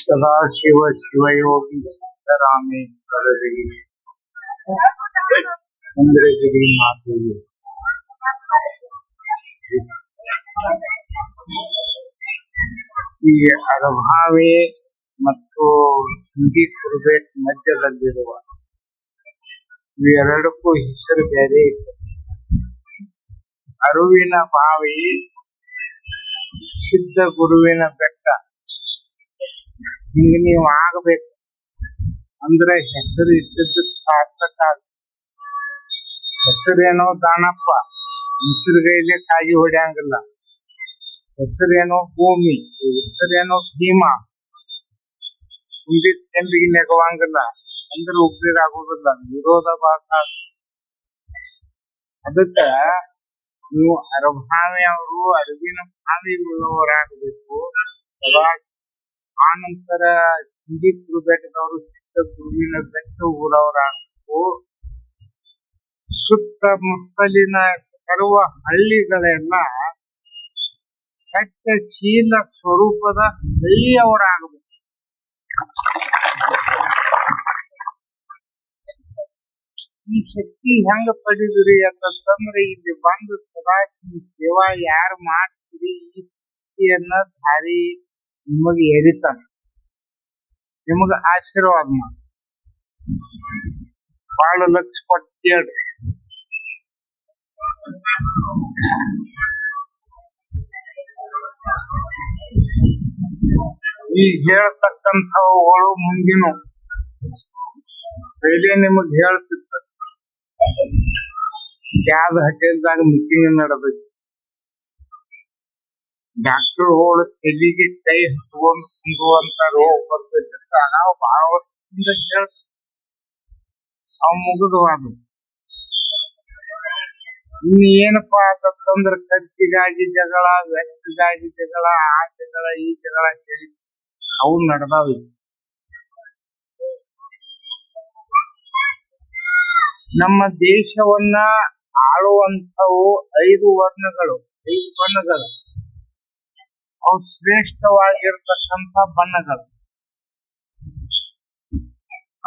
ಸದಾಶಿವ ಶಿವಯೋಗಿ ಸಿದ್ದರಾಮೇಶ್ವರರಿಗೆ ಚಂದ್ರಗಿರಿ ಮಾತೆಗೆ ಈ ಅರಭಾವಿ ಮತ್ತು ಹಿಂದಿ ಕುರುಬೇಟ್ ಮಧ್ಯದಲ್ಲಿರುವ ಇವೆರಡಕ್ಕೂ ಹೆಸರು ಬೇರೆ ಇತ್ತು ಅರುವಿನ ಬಾವಿ ಸಿದ್ಧ ಗುರುವಿನ ಬೆಟ್ಟ. ಹಿಂಗ ನೀವು ಆಗಬೇಕು. ಅಂದ್ರೆ ಹೆಸರು ಇಟ್ಟಿದ್ದು ಸಾರ್ಥಕ ಹೆಸರೇನೋ ದಾನಪ್ಪ. ಮುಸುರುಗೈಲೆ ಕಾಯಿ ಹೊಡೆಯಂಗಿಲ್ಲ. ಹೆಸರೇನೋ ಭೂಮಿ. ಹೆಸರೇನೋ ಭೀಮ. ಮುಂದಿನ ಜನರಿಗೆ ನೆಗವಂಗಿಲ್ಲ. ಅಂದ್ರೆ ಉಪಯೋಗ ವಿರೋಧ ಭಾಷ ಅದಕ್ಕ ನೀವು ಅವರು ಅರಿವಿನ ಭಾವಿ ಉಳ್ಳವರಾಗಬೇಕು ಆ ನಂತರ ಹಿಂದಿ ಗುರು ಬೆಟ್ಟದವರು ಚಿಕ್ಕ ಗುರುವಿನ ಬೆಟ್ಟ ಊರವರಾಗಬೇಕು. ಸುತ್ತಮುತ್ತಲಿನ ಸರ್ವ ಹಳ್ಳಿಗಳೆಲ್ಲ ಸತ್ಯ ಚೀಲ ಸ್ವರೂಪದ ಹಳ್ಳಿಯವರಾಗಬೇಕು. ಈ ಶಕ್ತಿ ಹೆಂಗ ಪಡಿದ್ರಿ ಅಂತಂದ್ರೆ ಇಲ್ಲಿ ಬಂದು ಸದಾ ಈ ಸೇವಾ ಯಾರು ಮಾಡ್ತೀರಿ ಈ ಶಕ್ತಿಯನ್ನ ದಾರಿ ನಿಮಗೆ ಎರಿತಾನ ನಿಮಗ ಆಶೀರ್ವಾದ ಮಾಡ ಬಹಳ ಲಕ್ಷ ಕೊಟ್ಟು ಕೇಳ್ರಿ ಈ ಹೇಳ್ತಕ್ಕಂಥವುಗಳು ಮುಂದಿನ ಪೈಲೆ ನಿಮಗ್ ಹೇಳ್ತಿತ್ತ ಹಟ್ಟಿದಾಗ ಮೀಟಿಂಗ್ ನಡೆದೈತಿ. ಡಾಕ್ಟರ್ ಹೋಳು ತಲೆಗೆ ಕೈ ಹತ್ಕೊಂಡ್ ಕುಂದುವಂತ ರೋಗ ಬರ್ತೈತಿ ನಾವು ಬಹಳ ವರ್ಷದಿಂದ ಕೇಳ ಅವ್ ಮುಗಿದವಾದ ಇನ್ನು ಏನಪ್ಪಾ ಅಂತಂದ್ರ ಖರ್ಚಿಗಾಗಿ ಜಗಳ, ವ್ಯಕ್ತಿಗಾಗಿ ಜಗಳ ಆ ಜಗಳ ಈ ಜಗಳ ಹೇಳಿ ಅವು ನಡೆದಾವ. ನಮ್ಮ ದೇಶವನ್ನ ಆಳುವಂತವು ಐದು ವರ್ಣಗಳು, ಐದು ಬಣ್ಣಗಳು. ಅವು ಶ್ರೇಷ್ಠವಾಗಿರ್ತಕ್ಕಂಥ ಬಣ್ಣಗಳು.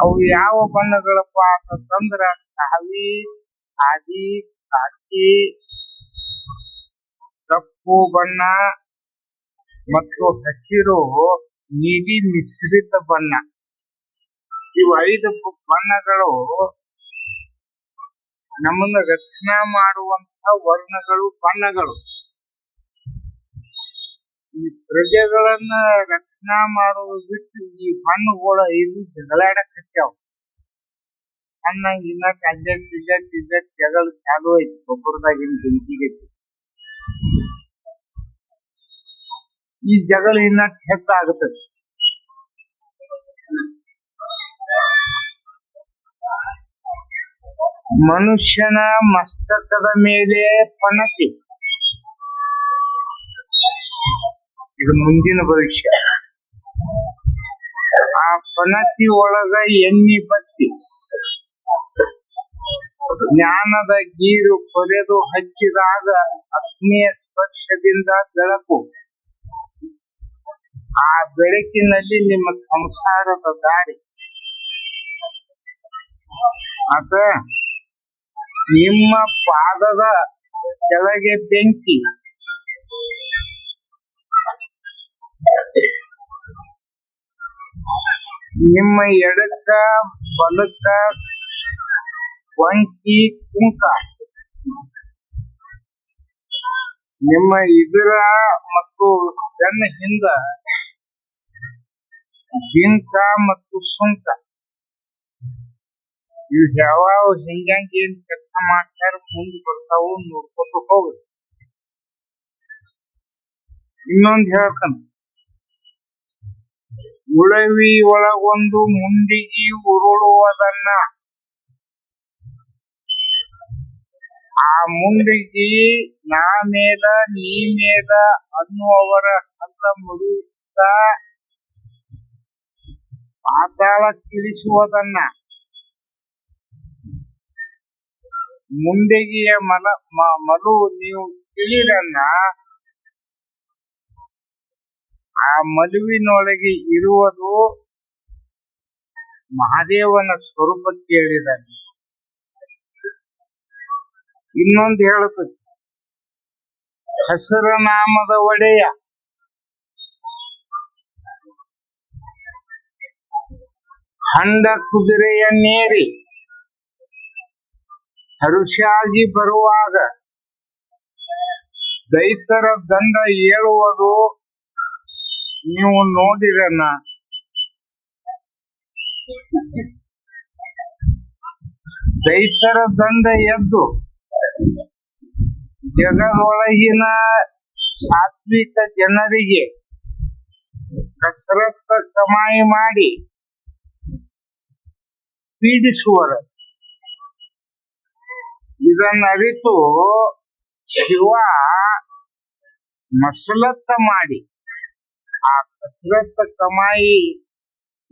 ಅವು ಯಾವ ಬಣ್ಣಗಳಪ್ಪ ಅಂತಂದ್ರ ಕಾವಿ, ಆದಿ, ಕಾಕಿ, ಕಪ್ಪು ಬಣ್ಣ ಮತ್ತು ಹಸಿರು ನೀಲಿ ಮಿಶ್ರಿತ ಬಣ್ಣ. ಇವು ಐದು ಬಣ್ಣಗಳು. ನಮ್ಮನ್ನ ರಕ್ಷಣೆ ಮಾಡುವಂತ ವರ್ಣಗಳು, ಬಣ್ಣಗಳು. ಈ ಪ್ರಜೆಗಳನ್ನ ರಕ್ಷಣಾ ಮಾಡುವ ಬಿಟ್ಟು ಈ ಬಣ್ಣಗಳು ಇಲ್ಲಿ ಜಗಳಾಡಕ್ ಹಚ್ಚಾವ ಸಣ್ಣ ಇನ್ನ ಜಗಳ ಚಾಲು ಐತಿ, ಗೊಬ್ಬರದಾಗಿನ ಬೆಂಕಿಗೈತಿ ಈ ಜಗಳ ಇನ್ನ ಹೆಚ್ಚಾಗುತ್ತದೆ. ಮನುಷ್ಯನ ಮಸ್ತಕದ ಮೇಲೆ ಪಣತಿ ಇದು ಮುಂದಿನ ಭವಿಷ್ಯ. ಆ ಪಣತಿ ಒಳಗ ಎಣ್ಣಿ ಬತ್ತಿ. ಜ್ಞಾನದ ಗೀರು ಕೊರೆದು ಹಚ್ಚಿದಾಗ ಅಗ್ನಿಯ ಸ್ಪರ್ಶದಿಂದ ಬೆಳಕು. ಆ ಬೆಳಕಿನಲ್ಲಿ ನಿಮ್ಮ ಸಂಸಾರದ ದಾರಿ. ಅದ ನಿಮ್ಮ ಪಾದದ ಕೆಳಗೆ ಬೆಂಕಿ. ನಿಮ್ಮ ಎಡಕ್ಕ, ಬಲಕ್ಕ ವಂಕಿ ಕುಂಕ. ನಿಮ್ಮ ಇದರ ಮತ್ತು ಬೆನ್ನ ಹಿಂದ ಬಿಂಕ ಮತ್ತು ಸುಂಕ. ಇವ್ ಯಾವ ಹೆಂಗ ಏನ್ ಕೆಲಸ ಮಾಡ್ತಾರ ಮುಂದ್ ಬರ್ತಾವು ನೋಡ್ಕೊತ ಹೋಗ್ರಿ. ಇನ್ನೊಂದ್ ಹೇಳ್ತಾನ. ಉಳವಿ ಒಳಗೊಂದು ಮುಂಡಿಗಿ ಉರುಳುವುದನ್ನ ಆ ಮುಂಡಿಗಿ ನಾ ಮೇಲ ನೀ ಮೇಲ ಅನ್ನುವವರ ಅಂತ ಮುರಿಯುತ್ತ ಪಾತಾಳ ತಿಳಿಸುವುದನ್ನ ಮುಂಡೆಗೆಯ ಮಲ ಮಲು ನೀವು ತಿಳಿರನ್ನ? ಆ ಮಲುವಿನೊಳಗೆ ಇರುವುದು ಮಹಾದೇವನ ಸ್ವರೂಪ ಕೇಳಿದಾನೆ ಇನ್ನೊಂದು ಹೇಳುತ್ತೆ ಹೆಸರನಾಮದ ನಾಮದ ಒಡೆಯ. ಹಂಡ ಕುದುರೆಯನ್ನೇರಿ. ಹರುಷಾಗಿ ಬರುವಾಗ ದೈತರ ದಂಡ ಏಳುವುದು ನೀವು ನೋಡಿರನ ದೈತರ ದಂಡ ಎದ್ದು ಜಗದೊಳಗಿನ ಸಾತ್ವಿಕ ಜನರಿಗೆ ಕಸರತ್ತ ಕಮಾಯಿ ಮಾಡಿ ಪೀಡಿಸುವರು. ಇದನ್ನರಿತು ಶಿವ ಮಸಲತ್ತ ಮಾಡಿ, ಆ ಕಸರತ್ತ ಕಮಾಯಿ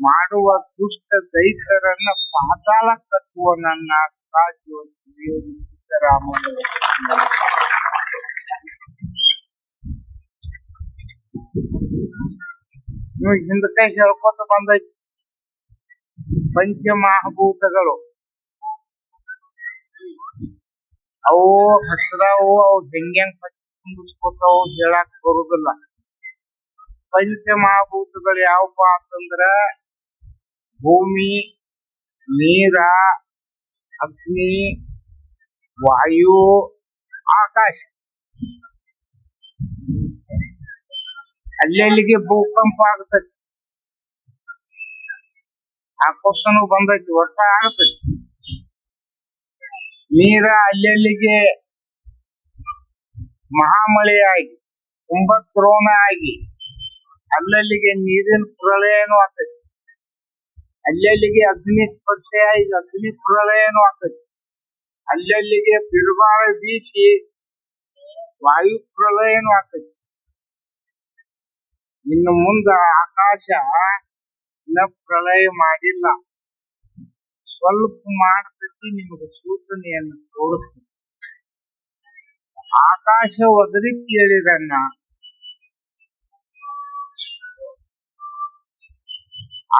ಮಾಡುವ ದುಷ್ಟ ದೈತರನ್ನ ಪಾತಾಳ ಕಟ್ಟುವ ನನ್ನ ಕಾಜು ಸಿದ್ದರಾಮಯ್ಯ ಹಿಂದಕ್ಕೆ ಹೇಳ್ಕೊತ ಬಂದೈತಿ. ಪಂಚಮಹಾಭೂತಗಳು. ಅವು ಹಸ್ರಾವು, ಅವು ಹೆಂಗ್ಯಾಂಗ್ ತುಂಬಿಸ್ಕೊತಾವು ಹೇಳಕ್ ಬರುದಿಲ್ಲ. ಪಂಚಮಹಾಭೂತಗಳು ಯಾವಪ್ಪ ಅಂತಂದ್ರ ಭೂಮಿ, ನೀರ, ಅಗ್ನಿ, ವಾಯು, ಆಕಾಶ. ಅಲ್ಲೆಲ್ಲಿಗೆ ಭೂಕಂಪ ಆಗ್ತದೆ? ಆ ಕ್ವಶನ್ ಬಂದೈತಿ, ಒಟ್ಟ ಆಗ್ತೈತಿ ನೀರ ಅಲ್ಲಲ್ಲಿಗೆ ಮಹಾಮಳೆಯಾಗಿ ಕುಂಭದ್ರೋಣ ಆಗಿ, ಅಲ್ಲಲ್ಲಿಗೆ ನೀರಿನ ಪ್ರಳಯನೂ ಆಗ್ತದೆ. ಅಲ್ಲಲ್ಲಿಗೆ ಅಗ್ನಿ ಸ್ಪರ್ಶೆಯಾಗಿ ಅಗ್ನಿ ಪ್ರಳಯನೂ ಆಗ್ತದೆ. ಅಲ್ಲಲ್ಲಿಗೆ ಬಿರುಗಾಳ ಬೀಸಿ, ವಾಯು ಪ್ರಳಯನೂ ಆಗ್ತದೆ. ಇನ್ನು ಮುಂದ ಆಕಾಶ ಪ್ರಳಯ ಮಾಡಿಲ್ಲ. ಸ್ವಲ್ಪ ಮಾಡ್ತಿದ್ದು ನಿಮಗೆ ಸೂಚನೆಯನ್ನು ತೋರಿಸ್ತೀನಿ. ಆಕಾಶ ಒದರಿ ಕೇಳಿದನ್ನ.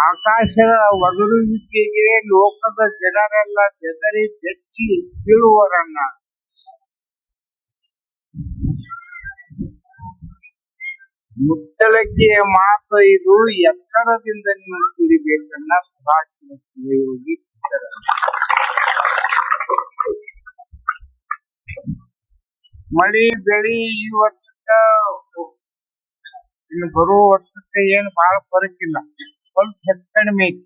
ಆಕಾಶದ ಒದರುವಿಕೆಗೆ ಲೋಕದ ಜನರೆಲ್ಲ ಬೆದರಿ ಬೆಚ್ಚಿ ಬೀಳುವರನ್ನ. ಮುಚ್ಚಳಕೆಯ ಮಾತು ಇದು ಎಚ್ಚರದಿಂದ ನೀವು ತಿಳಿಬೇಕನ್ನ ಸದಾಶಿವ ಶಿವಯೋಗಿ ಮಳಿ ಬೆಳಿ ಈ ವರ್ಷಕ್ಕ ಇನ್ನು ಬರುವ ವರ್ಷಕ್ಕೆ ಏನು ಬಹಳ ಫರಕ್ ಇಲ್ಲ. ಸ್ವಲ್ಪ ಹೆಚ್ಚು ಕಡಿಮೆ ಐತಿ.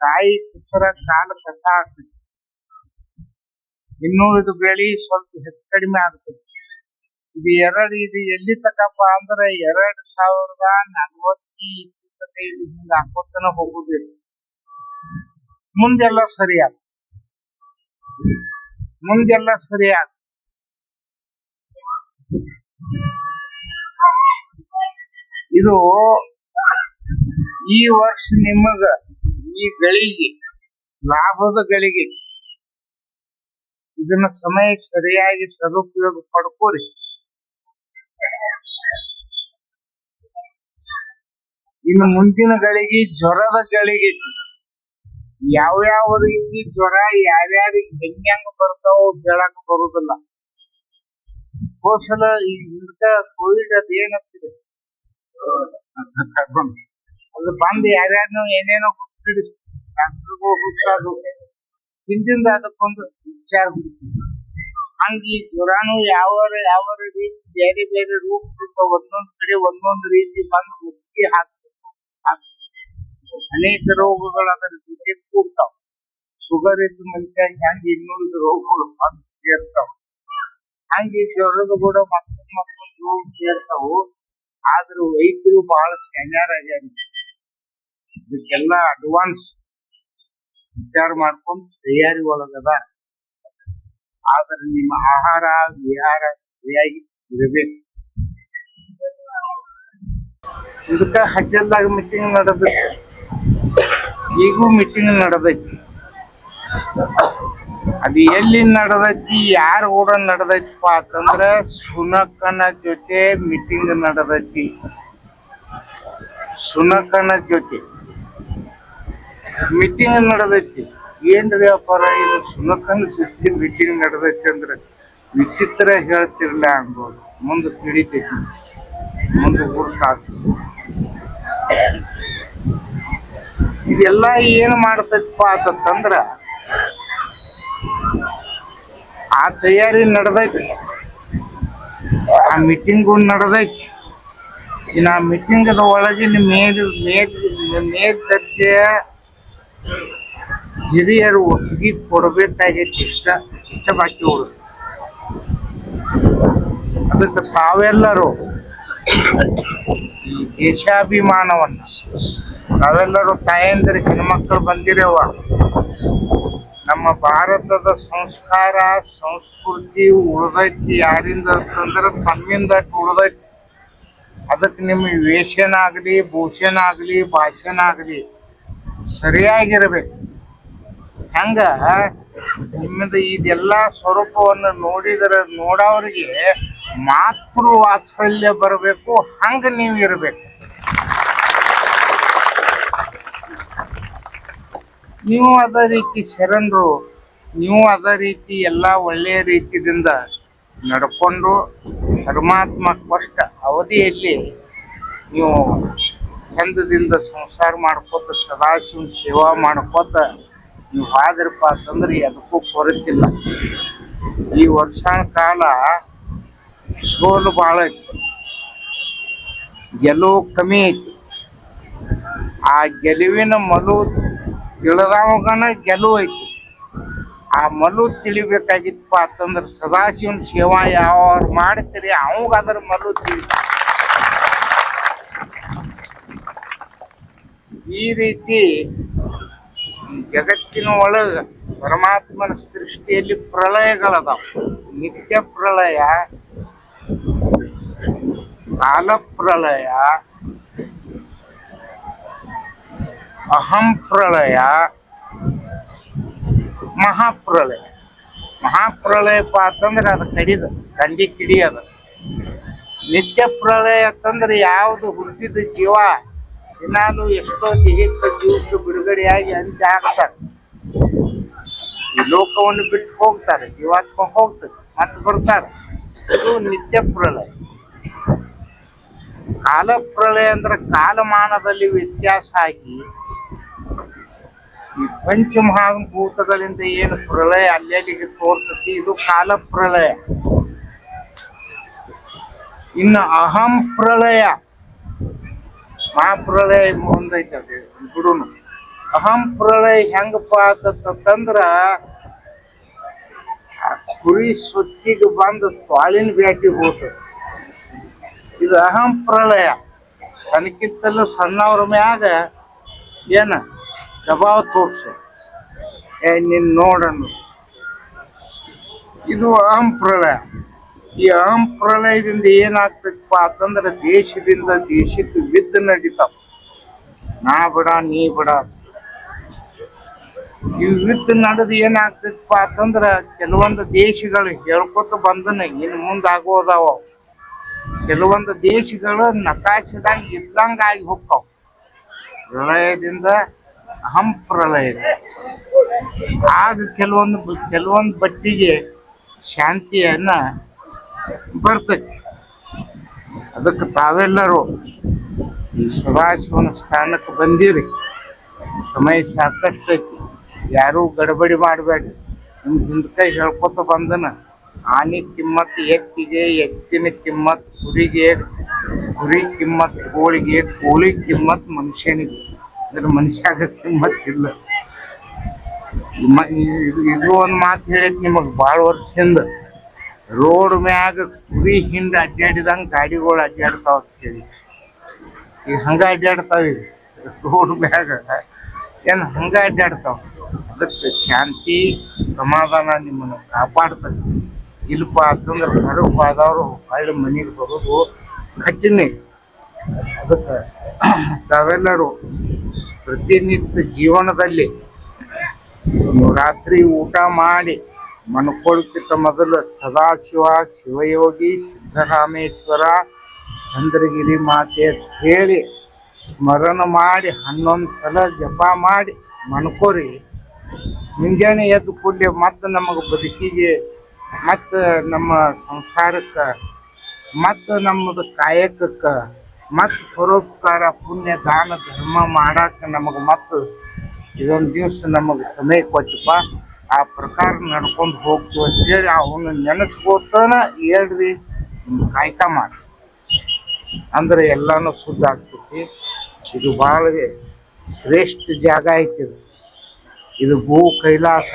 ಕಾಯಿ ಕುಸರ ಕಾಲ ಕಸ ಆಗ್ತೈತಿ. ಇನ್ನೂ ಇದು ಬೆಳಿ ಸ್ವಲ್ಪ ಹೆಚ್ಚು ಕಡಿಮೆ ಆಗ್ತೈತಿ. ಇದು ಎರಡು ಇದು ಎಲ್ಲಿ ತಕಪ್ಪ ಅಂದ್ರೆ ಎರಡ್ ಸಾವಿರದ ನಲವತ್ತಿ ಇಪ್ಪತ್ತೈದು ಹಿಂಗ ಹಾಕೋತನ ಹೋಗುದಿಲ್ಲ. ಮುಂದೆಲ್ಲ ಸರಿಯಾಗ ಮುಂದೆಲ್ಲ ಸರಿಯಾಗ ಇದು ಈ ವರ್ಷ ನಿಮಗ ಈ ಗಳಿಗೆ, ಲಾಭದ ಗಳಿಗೆ ಇದನ್ನ ಸಮಯಕ್ಕೆ ಸರಿಯಾಗಿ ಸದುಪಯೋಗ ಪಡ್ಕೋರಿ. ಇನ್ನು ಮುಂದಿನ ಗಳಿಗೆ ಜ್ವರದ ಗಳಿಗೆ ಯಾವ ರೀತಿ ಜ್ವರ ಯಾರ್ಯಾರಿಗೆ ಹೆಂಗ್ಯಾಂಗ ಬರ್ತಾವೋ ಹೇಳಕ್ ಬರುದಿಲ್ಲ. ಕೋಸಲ ಈ ಹಿಂದ ಕೋವಿಡ್ ಅದ್ ಏನಂತಿದೆ ಅದು ಬಂದು ಯಾರ್ಯಾರು ಏನೇನೋ ಹುಟ್ಟೋದು ಹಿಂದಿಂದ ಅದಕ್ಕೊಂದು ವಿಚಾರ ಹಂಗ ಜ್ವರಾನು ಯಾವ ಯಾವ ರೀತಿ ಬೇರೆ ಬೇರೆ ರೂಪ ಒಂದೊಂದು ಕಡೆ ಒಂದೊಂದ್ ರೀತಿ ಬಂದು ಹುಟ್ಟಿ ಹಾಕ್ಬೇಕು. ಅನೇಕ ರೋಗಗಳು ಅದರ ಜೊತೆ ಕೂಡ್ತಾವ ಶುಗರ್ ಇದ್ದ ಮನುಷ್ಯ ಹಂಗೆ ಇನ್ನೊಂದು ರೋಗಗಳು ಬಂದು ಸೇರ್ತಾವ. ಹಂಗೆ ಜ್ವರದ ಕೂಡ ಮತ್ತೊಂದು ಮತ್ತೊಂದು ರೋಗ ಸೇರ್ತಾವು. ಆದ್ರೂ ವೈದ್ಯರು ಬಹಳ ಸ್ಕ್ಯಾನರ್ ಆಗ್ಯಾರ ಇದಕ್ಕೆಲ್ಲ ಅಡ್ವಾನ್ಸ್ ವಿಚಾರ ಮಾಡ್ಕೊಂಡು ತಯಾರಿ ಒಳಗದ. ಆದ್ರೆ ನಿಮ್ಮ ಆಹಾರ, ವಿಹಾರ ಸರಿಯಾಗಿ ಇರಬೇಕು. ಇದಕ್ಕ ಹಜ್ಜಲ್ದಾಗ ಮೀಟಿಂಗ್ ನಡೆದೈತಿ. ಈಗೂ ಮೀಟಿಂಗ್ ನಡೆದೈತಿ. ಅದು ಎಲ್ಲಿ ನಡೆದೈತಿ, ಯಾರ ಕೂಡ ನಡೆದೈತಿಪ್ಪ ಅಂತಂದ್ರ ಸುನಕನ ಜೊತೆ ಮೀಟಿಂಗ್ ನಡೆದೈತಿ. ಸುನಕನ ಜೊತೆ. ಮೀಟಿಂಗ್ ನಡೆದೈತಿ. ಏನ್ರಿ ವ್ಯಾಪಾರ? ಇದು ಸುನಕನ ಜೊತೆ ಮೀಟಿಂಗ್ ನಡೆದೈತಿ ಅಂದ್ರೆ ವಿಚಿತ್ರ ಹೇಳ್ತಿರ್ಲ ಅನ್ಬೋದು. ಮುಂದೆ ತಿಳಿತೈತಿ. ಮುಂದೆ ಗುರುತಾಗ್ತದೆ ಇದೆಲ್ಲ ಏನ್ ಮಾಡ್ತೈತಪ್ಪ ಅಂತಂದ್ರ ಆ ತಯಾರಿ ನಡೆದೈತಿ. ಆ ಮೀಟಿಂಗು ನಡೆದೈತಿ. ಇನ್ನು ಆ ಮೀಟಿಂಗದ ಒಳಗೆ ಮೇಲ್ ಮೇಲ್ ದರ್ಜೆಯ ಹಿರಿಯರು ಒಪ್ಪಿಗೆ ಕೊಡಬೇಕಾಗೈತಿ ಇಷ್ಟ ಇಷ್ಟ ಬಾಕಿ ಅದಕ್ಕೆ ತಾವೆಲ್ಲರೂ ಈ ದೇಶಾಭಿಮಾನವನ್ನು, ನಾವೆಲ್ಲರೂ ತಾಯಂದಿರು, ಹೆಣ್ಮಕ್ಳು ಬಂದಿರವ ನಮ್ಮ ಭಾರತದ ಸಂಸ್ಕಾರ, ಸಂಸ್ಕೃತಿ ಉಳ್ದೈತಿ, ಯಾರಿಂದ ಅಂತಂದ್ರೆ ತಮ್ಮಿಂದ ಉಳ್ದೈತಿ. ಅದಕ್ಕೆ ನಿಮ್ಮ ವೇಷನ ಆಗಲಿ ಭೂಷಣ ಆಗಲಿ ಭಾಷಣ ಆಗಲಿ ಸರಿಯಾಗಿರ್ಬೇಕು. ಹಂಗ? ನಿಮ್ಮದು ಇದೆಲ್ಲ ಸ್ವರೂಪವನ್ನು ನೋಡಿದರೆ ನೋಡೋರಿಗೆ ಮಾತೃ ವಾತ್ಸಲ್ಯ ಬರಬೇಕು, ಹಂಗೆ ನೀವು ಇರಬೇಕು. ನೀವು ಅದೇ ರೀತಿ ಶರಣರು, ನೀವು ಅದೇ ರೀತಿ ಎಲ್ಲ ಒಳ್ಳೆಯ ರೀತಿಯಿಂದ ನಡ್ಕೊಂಡು ಪರಮಾತ್ಮ ಕೊಟ್ಟ ಅವಧಿಯಲ್ಲಿ ನೀವು ಚಂದದಿಂದ ಸಂಸಾರ ಮಾಡ್ಕೋತ, ಸದಾಶಿವ ಸೇವಾ ಮಾಡ್ಕೋತ ನೀವು ಆದ್ರಪ್ಪ ಅಂತಂದ್ರೆ ಅದಕ್ಕೂ ಕೊರತಿಲ್ಲ. ಈ ವರ್ಷ ಕಾಲ ಸೋಲು ಭಾಳ ಐತಿ ಗೆಲುವು ಕಮ್ಮಿ ಐತಿ. ಆ ಗೆಲುವಿನ ಮಲು ತಿಳಿದವಗನ ಗೆಲುವು ಐತಿ. ಆ ಮಲು ತಿಳಿಬೇಕಾಗಿತ್ತಪ್ಪ ಅಂತಂದ್ರ ಸದಾಶಿವನ ಸೇವಾ ಯಾವ ಮಾಡ್ತೀರಿ, ಅವಾಗ ಅದ್ರ ಮಲು ತಿಳಿ ಈ ರೀತಿ ಜಗತ್ತಿನ ಒಳಗ ಪರಮಾತ್ಮನ ಸೃಷ್ಟಿಯಲ್ಲಿ ಪ್ರಳಯಗಳದಾವ. ನಿತ್ಯ ಪ್ರಳಯ ಕಾಲ ಪ್ರಳಯ ಅಹಂ ಪ್ರಳಯ, ಮಹಾಪ್ರಳಯ. ಮಹಾಪ್ರಳಯ ಅಂತಂದ್ರೆ ಅದು ಕಡಿದ, ಕಂಡಿ ಕಿಡಿ ಅದ. ನಿತ್ಯ ಪ್ರಳಯ ಅಂತಂದ್ರೆ ಯಾವುದು ಹುಟ್ಟಿದ ಜೀವ, ದಿನಾಲು ಎಷ್ಟೋ ದೇಹಕ್ಕೆ ಜೀವಕ್ಕೆ ಬಿಡುಗಡೆಯಾಗಿ ಅಂತ್ಯ ಆಗ್ತಾರೆ. ಈ ಲೋಕವನ್ನು ಬಿಟ್ಟು ಹೋಗ್ತಾರೆ, ಜೀವಾತ್ಮ ಹೋಗ್ತದೆ, ಮತ್ತೆ ಬರ್ತಾರೆ. ಇದು ನಿತ್ಯ ಪ್ರಳಯ. ಕಾಲ ಪ್ರಳಯ ಅಂದ್ರೆ ಕಾಲಮಾನದಲ್ಲಿ ವ್ಯತ್ಯಾಸ ಆಗಿ ಈ ಪಂಚಮಹಾಭೂತಗಳಿಂದ ಏನು ಪ್ರಳಯ ಅಲ್ಲೆಲ್ಲಿಗೆ ತೋರ್ತತಿ? ಇದು ಕಾಲ ಪ್ರಳಯ. ಇನ್ನು ಅಹಂ ಪ್ರಳಯ. ಮಹಾಪ್ರಳಯ ಮುಂದೈತೆ ಗುರುನು ಬಿಡುನು ಅಹಂ ಪ್ರಳಯ ಹೆಂಗಪ್ಪ ಅಂತಂದ್ರ ಆ ಕುರಿ ಸುತ್ತಿಗೆ ಬಂದು ತಾಳಿನ ಬ್ಯಾಟಿ ಹೋಗ್ತದೆ ಇದು ಅಹಂ ಪ್ರಳಯ. ತನಕಿಂತಲೂ ಸಣ್ಣವ್ರ ಮ್ಯಾಗ ಏನ ದಬಾವ್ ತೋರಿಸು. ಏ, ನಿನ್ ನೋಡನ್ನು. ಇದು ಅಹಂ ಪ್ರಳಯ. ಈ ಅಹಂ ಪ್ರಳಯದಿಂದ ಏನಾಗ್ತದಪ್ಪ ಅಂತಂದ್ರೆ ದೇಶದಿಂದ ದೇಶಕ್ಕೆ ಯುದ್ಧ ನಡೀತಾವ. ನಾ ಬಿಡ, ನೀ ಬಿಡ. ಈ ಯುದ್ಧ ನಡೆದು ಏನಾಗ್ತೈತಪ್ಪ ಅಂತಂದ್ರ ಕೆಲವೊಂದು ದೇಶಗಳು ಹೇಳ್ಕೊತ ಬಂದನ, ಇನ್ನು ಮುಂದಾಗೋದಾವ. ಕೆಲವೊಂದು ದೇಶಗಳು ನಕಾಶದಾಗ ಇದ್ದಂಗ ಆಗಿ ಹೋಗ್ತಾವ. ಪ್ರಳಯದಿಂದ ಅಹಂ ಇದೆ. ಆಗ ಕೆಲವೊಂದು ಕೆಲವೊಂದು ಬಟ್ಟಿಗೆ ಶಾಂತಿಯನ್ನ ಬರ್ತೈತಿ ಅದಕ್ಕೆ ತಾವೆಲ್ಲರೂ ಈ ಸದಾಶಿವನ ಸ್ಥಾನಕ್ಕೆ ಬಂದಿರಿ. ಸಮಯ ಸಾಕಷ್ಟು ಐತಿ. ಯಾರೂ ಗಡಬಡಿ ಮಾಡಬೇಡಿ ನಿಮ್ಮ ಹಿಂದಕ್ಕೆ ಹೇಳ್ಕೊತ ಬಂದನ. ಆನೆ ಕಿಮ್ಮತ್ ಎತ್ತಿಗೆ, ಎತ್ತಿನ ಕಿಮ್ಮತ್ ಕುರಿಗೆ, ಕುರಿ ಕಿಮ್ಮತ್ ಕೋಳಿಗೆ, ಕೋಳಿ ಕಿಮ್ಮತ್ ಮನುಷ್ಯನಿಗೆ. ಅದ್ರ ಮನುಷ್ಯಾಗ ಮತ್ತಿಲ್ಲ ಇದು ಒಂದು ಮಾತು ಹೇಳಿದ್ ನಿಮಗೆ ಭಾಳ ವರ್ಷದಿಂದ ರೋಡ್ ಮ್ಯಾಗ ಕುರಿ ಹಿಂದೆ ಅಡ್ಡಾಡಿದಂಗ ಗಾಡಿಗಳು ಅಡ್ಡಾಡ್ತಾವ ಅಂತ ಹೇಳಿ. ಈಗ ಹಂಗ ಅಡ್ಡಾಡ್ತಾವ ರೋಡ್ ಮ್ಯಾಗ ಏನು ಹಂಗ ಅಡ್ಡಾಡ್ತಾವ ಅದಕ್ಕೆ ಶಾಂತಿ, ಸಮಾಧಾನ ನಿಮ್ಮನ್ನು ಕಾಪಾಡ್ತದೆ. ಇಲ್ಲಪ್ಪ ಅಂತಂದ್ರೆ ಹೊರಗೆ ಹೋದವರು ಹೊಳ್ಳಿ ಮನೆಗೆ ಬರೋದು ಕಠಿಣ. ಅದಕ್ಕೆ ತಾವೆಲ್ಲರೂ ಪ್ರತಿನಿತ್ಯ ಜೀವನದಲ್ಲಿ ರಾತ್ರಿ ಊಟ ಮಾಡಿ ಮನ್ಕೊಳ್ಕಿಂತ ಮೊದಲು ಸದಾಶಿವ, ಶಿವಯೋಗಿ ಸಿದ್ದರಾಮೇಶ್ವರ ಚಂದ್ರಗಿರಿ ಮಾತೆ ಅಂತ ಹೇಳಿ ಸ್ಮರಣ ಮಾಡಿ ಹನ್ನೊಂದು ಸಲ ಜಪ ಮಾಡಿ ಮನ್ಕೋರಿ. ಮುಂಜಾನೆ ಎದ್ದು ಕೂಡಲೇ ಮತ್ತೆ ನಮಗೆ ಬದುಕಿಗೆ ಮತ್ತು ನಮ್ಮ ಸಂಸಾರಕ್ಕೆ ಮತ್ತು ನಮ್ಮದು ಕಾಯಕಕ್ಕೆ ಮತ್ತು ಪರೋಪಕಾರ, ಪುಣ್ಯ, ದಾನ, ಧರ್ಮ ಮಾಡಕ್ಕೆ ನಮಗೆ ಮತ್ತು ಇದೊಂದು ದಿವಸ ನಮಗೆ ಸಮಯ ಕೊಟ್ಟಪ್ಪ ಆ ಪ್ರಕಾರ ನಡ್ಕೊಂಡು ಹೋಗ್ತೀವಿ ಅಂತೇಳಿ ಅವನು ನೆನೆಸ್ಕೋತಾನ ಹೇಳ್ರಿ ಕಾಯ್ಕ ಮಾಡಿ. ಅಂದ್ರೆ ಎಲ್ಲಾನು ಶುದ್ಧ ಆಗ್ತೈತಿ. ಇದು ಭಾಳ ಶ್ರೇಷ್ಠ ಜಾಗ ಐತಿ ಇದು. ಇದು ಭೂ ಕೈಲಾಸ.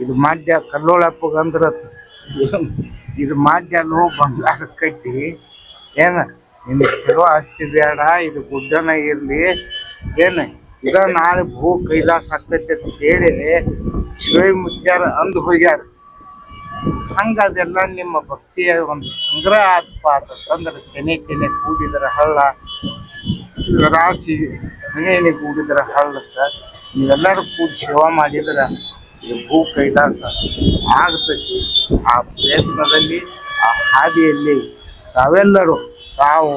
ಇದು ಮಾಧ್ಯ ಕಲ್ಲೋಳಪ್ಪಗಂದ್ರ ಇದು ಮಾಧ್ಯ ನೋವು ಬಂಗಾರ ಕಟ್ಟಿ ಏನ? ನಿನಗೆ ಚಲೋ ಆಸ್ತಿ ಬೇಡ, ಇದು ಗುಡ್ಡನ ಇರ್ಲಿ. ಏನು ಇದ ನಾಳೆ ಭೂ ಕೈಲಾಸ ಆಗ್ತೈತೆ ಅಂತ ಹೇಳಿ ಶಿವ ಮುತ್ಯಾರ ಅಂದು ಹೋಗ್ಯಾರ. ಹಂಗ ಅದೆಲ್ಲ ನಿಮ್ಮ ಭಕ್ತಿಯ ಒಂದು ಸಂಗ್ರಹ ಆದಪ್ಪ ಅಂತಂದ್ರೆ ಕೆನೆ ಕೆನೆ ಕೂಡಿದ್ರ ಹಳ್ಳ, ರಾಶಿ ಮನೆಯಲ್ಲಿ ಕೂಡಿದ್ರ ಹಳ್ಳಕ್ಕ ನೀವೆಲ್ಲರೂ ಕೂಡಿ ಸೇವಾ ಮಾಡಿದ್ರ ಇದು ಭೂ ಕೈಲಾಸ ಆಗ್ತೈತಿ. ಆ ಪ್ರಯತ್ನದಲ್ಲಿ, ಆ ಹಾದಿಯಲ್ಲಿ ತಾವೆಲ್ಲರೂ ತಾವು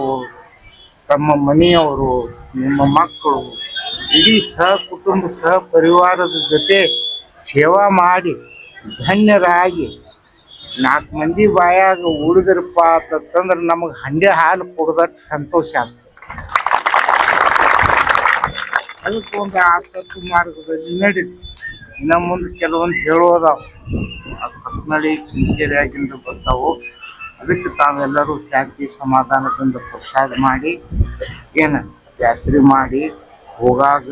ತಮ್ಮ ಮನೆಯವರು, ನಿಮ್ಮ ಮಕ್ಕಳು, ಇಡೀ ಸಹ ಕುಟುಂಬ ಸಹ ಪರಿವಾರದ ಜೊತೆ ಸೇವಾ ಮಾಡಿ ಧನ್ಯರಾಗಿ ನಾಲ್ಕು ಮಂದಿ ಬಾಯಾಗ ಉಳಿದ್ರಪ್ಪ ಅಂತಂದ್ರೆ ನಮಗೆ ಹಂಡೆ ಹಾಲು ಕುಡ್ದಟ್ಟು ಸಂತೋಷ ಆಗ್ತದೆ. ಅದಕ್ಕೆ ಒಂದು ಆಸಕ್ತಿ ಮಾರ್ಗದಲ್ಲಿ ನಡೀತು ಇನ್ನು ಮುಂದೆ ಕೆಲವೊಂದು ಹೇಳೋದಾವ. ಕತ್ನಳ್ಳಿ, ಚಿಂಚೇರಿಯಾಗಿಂದ ಬರ್ತಾವು. ಅದಕ್ಕೆ ತಾವೆಲ್ಲರೂ ಶಾಂತಿ ಸಮಾಧಾನದಿಂದ ಪ್ರಸಾದ ಮಾಡಿ, ಏನು ಜಾತ್ರೆ ಮಾಡಿ, ಹೋಗಾಗ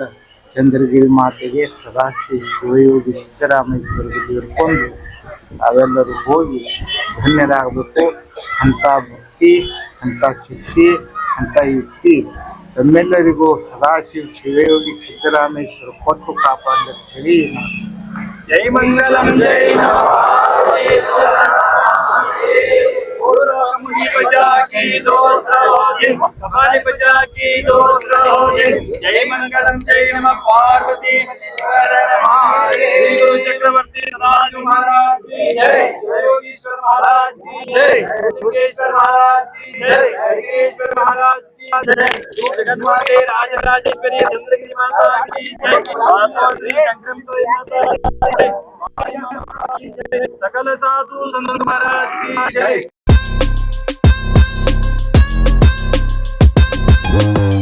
ಚಂದ್ರಗಿರಿ ಮಾತೆಗೆ ಸದಾಶಿವ ಶಿವಯೋಗಿ ಸಿದ್ದರಾಮೇಶ್ವರಿಗೆ ಇಟ್ಕೊಂಡು ಅವೆಲ್ಲರೂ ಹೋಗಿ ಧನ್ಯರಾಗಬೇಕು. ಅಂಥ ಭಕ್ತಿ, ಅಂಥ ಶಕ್ತಿ, ಅಂಥ ಯುಕ್ತಿ ತಮ್ಮೆಲ್ಲರಿಗೂ ಸದಾಶಿವ ಶಿವಯೋಗಿ ಸಿದ್ದರಾಮೇಶ್ವರ ಕೊಟ್ಟು ಕಾಪಾಡಲಿ ಜೈ ಮಂಗಲಂ, ಜೈ बजा के दोस्त हो जिन हमारे बजा के दोस्त हो जिन जय मंगलम, जय नम। पार्वती गुरु चक्रवर्ती सदाशिव महाराज की जय। योगीश्वर महाराज की जय। योगेश्वर महाराज की जय। हरिकेश्वर महाराज सकल साधु संत महाराज की जय। Thank you.